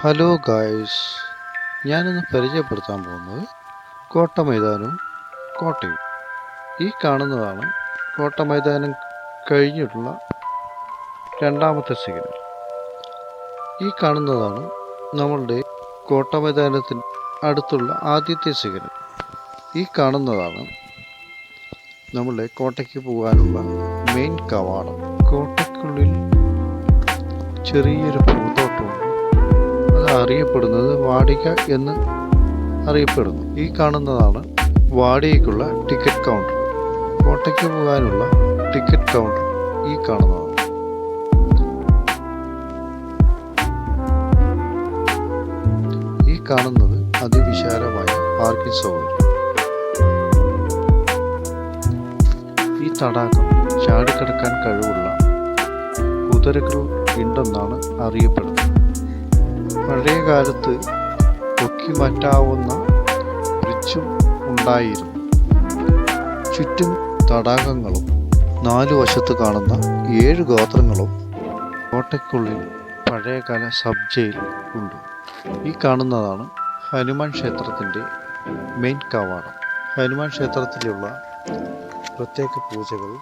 Hello guys ഞാനിന്ന് പരിചയപ്പെടുത്താൻ പോകുന്നത് കോട്ട മൈതാനവും കോട്ടയും. ഈ കാണുന്നതാണ് കോട്ട മൈതാനം കഴിഞ്ഞിട്ടുള്ള രണ്ടാമത്തെ സിഗ്നൽ. ഈ കാണുന്നതാണ് നമ്മളുടെ കോട്ട മൈതാനത്തിന് അടുത്തുള്ള ആദ്യത്തെ സിഗ്നൽ. ഈ കാണുന്നതാണ് നമ്മളുടെ കോട്ടയ്ക്ക് പോകാനുള്ള മെയിൻ കവാടം. കോട്ടയ്ക്കുള്ളിൽ ചെറിയൊരു അത് അറിയപ്പെടുന്നത് വാടിക എന്ന് അറിയപ്പെടുന്നു. ഈ കാണുന്നതാണ് വാടികയ്ക്കുള്ള ടിക്കറ്റ് കൗണ്ടർ. കോട്ടയ്ക്ക് പോകാനുള്ള ടിക്കറ്റ് കൗണ്ടർ ഈ കാണുന്നതാണ്. ഈ കാണുന്നത് അതിവിശാലമായ പാർക്കിംഗ് സൗകര്യം. ഈ തടാകം ചാടിക്കിടക്കാൻ കഴിവുള്ള കുതിരകൾ ഉണ്ടെന്നാണ് അറിയപ്പെടുന്നത്. പഴയ കാലത്ത് പൊക്കി മാറ്റാവുന്ന ബ്രിഡ്ജും ഉണ്ടായിരുന്നു. ചുറ്റും തടാകങ്ങളും നാലു വശത്ത് കാണുന്ന ഏഴ് ഗോത്രങ്ങളും കോട്ടയ്ക്കുള്ളിൽ പഴയകാല സബ് ജയിൽ ഉണ്ട്. ഈ കാണുന്നതാണ് ഹനുമാൻ ക്ഷേത്രത്തിന്റെ മെയിൻ കവാടം. ഹനുമാൻ ക്ഷേത്രത്തിലുള്ള പ്രത്യേക പൂജകൾ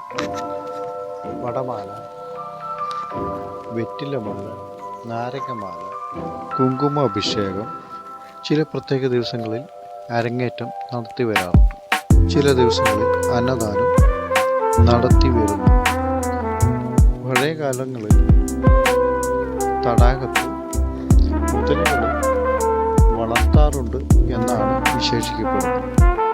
വടമാല വെറ്റിലമാല നാരകമാല കുങ്കുമ അഭിഷേകം ചില പ്രത്യേക ദിവസങ്ങളിൽ അരങ്ങേറ്റം നടത്തി വരാറുണ്ട് ചില ദിവസങ്ങളിൽ അന്നദാനം നടത്തി വരുന്നു പഴയ കാലങ്ങളിൽ തടാകത്ത് മുതലുകളെ വളർത്താറുണ്ട് എന്നാണ് വിശേഷിക്കപ്പെടുന്നത്.